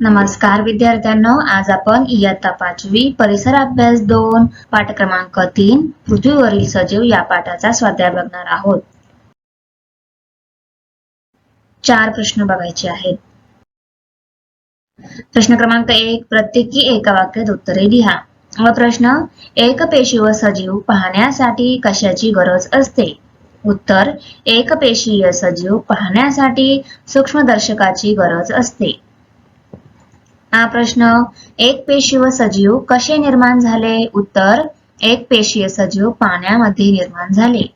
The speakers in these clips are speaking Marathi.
नमस्कार विद्यार्थ्यांनो. आज आपण इयत्ता पाचवी परिसर अभ्यास दोन पाठ क्रमांक तीन पृथ्वीवरील सजीव या पाठाचा स्वाध्याय बघणार आहोत. चार प्रश्न बघायचे आहेत. प्रश्न क्रमांक एक प्रत्येकी एका वाक्यात उत्तरे लिहा. व प्रश्न एक पेशीव सजीव पाहण्यासाठी कशाची गरज असते? उत्तर एकपेशीय सजीव पाहण्यासाठी सूक्ष्मदर्शकाची गरज असते. हा प्रश्न. एक पेशीय सजीव कसे निर्माण झाले? उत्तर एक पेशीय सजीव पाण्यामध्ये निर्माण झाले.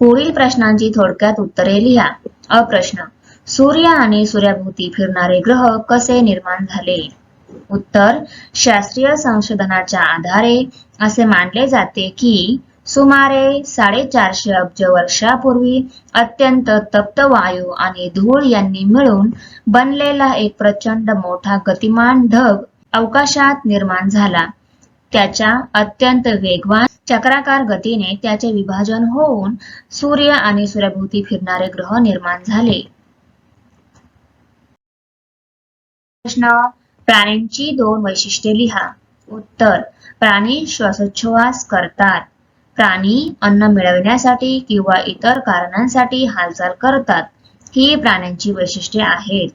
पुढील प्रश्नांची थोडक्यात उत्तरे लिहा. अप्रश्न सूर्य आणि सूर्याभोवती फिरणारे ग्रह कसे निर्माण झाले? उत्तर शास्त्रीय संशोधनाच्या आधारे असे मानले जाते की सुमारे साडेचारशे अब्ज वर्षापूर्वी अत्यंत तप्त वायू आणि धूळ यांनी मिळून बनलेला एक प्रचंड मोठा गतिमान ढग अवकाशात निर्माण झाला. त्याच्या अत्यंत वेगवान चक्राकार गतीने त्याचे विभाजन होऊन सूर्य आणि सूर्यभोवती फिरणारे ग्रह निर्माण झाले. प्रश्न प्राण्यांची दोन वैशिष्ट्ये लिहा. उत्तर प्राणी श्वासोच्छवास करतात. प्राणी अन्न मिळविण्यासाठी किंवा इतर कारणांसाठी हालचाल करतात. ही प्राण्यांची वैशिष्ट्ये आहेत.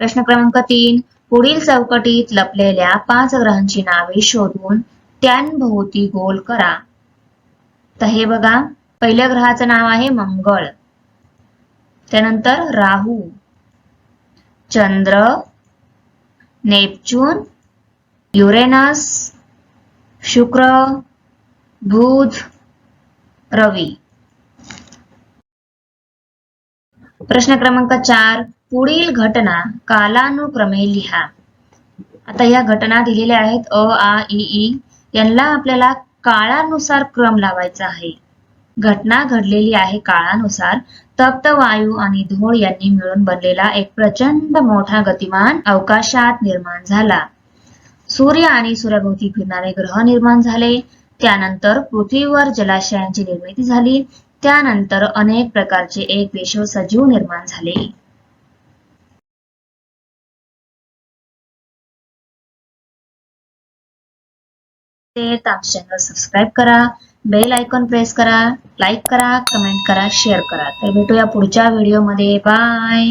प्रश्न क्रमांक तीन. पुढील चौकटीत लपलेल्या पाच ग्रहांची नावे शोधून त्यांभोवती गोल करा. तर हे बघा. पहिल्या ग्रहाचं नाव आहे मंगळ. त्यानंतर राहू. चंद्र. नेपच्यून. युरेनस शुक्र बुध रवी. प्रश्न क्रमांक चार पुढील घटना कालानुक्रमे लिहा. आता या घटना दिलेल्या आहेत अ आ ई यांना आपल्याला काळानुसार क्रम लावायचा आहे. घटना घडलेली आहे काळानुसार. तप्त वायू आणि धूळ यांनी मिळून बनलेला एक प्रचंड मोठा गतिमान अवकाशात निर्माण झाला. सूर्य आणि सूर्याभोवती फिरणारे ग्रह निर्माण झाले. त्यानंतर पृथ्वीवर जलाशयांची निर्मिती झाली. त्यानंतर अनेक प्रकारचे एक पेशव सजीव निर्माण झाले. चॅनल सबस्क्राईब करा. बेल आयकॉन प्रेस करा. लाईक करा. कमेंट करा. शेअर करा. तर भेटूया पुढच्या व्हिडिओमध्ये बाय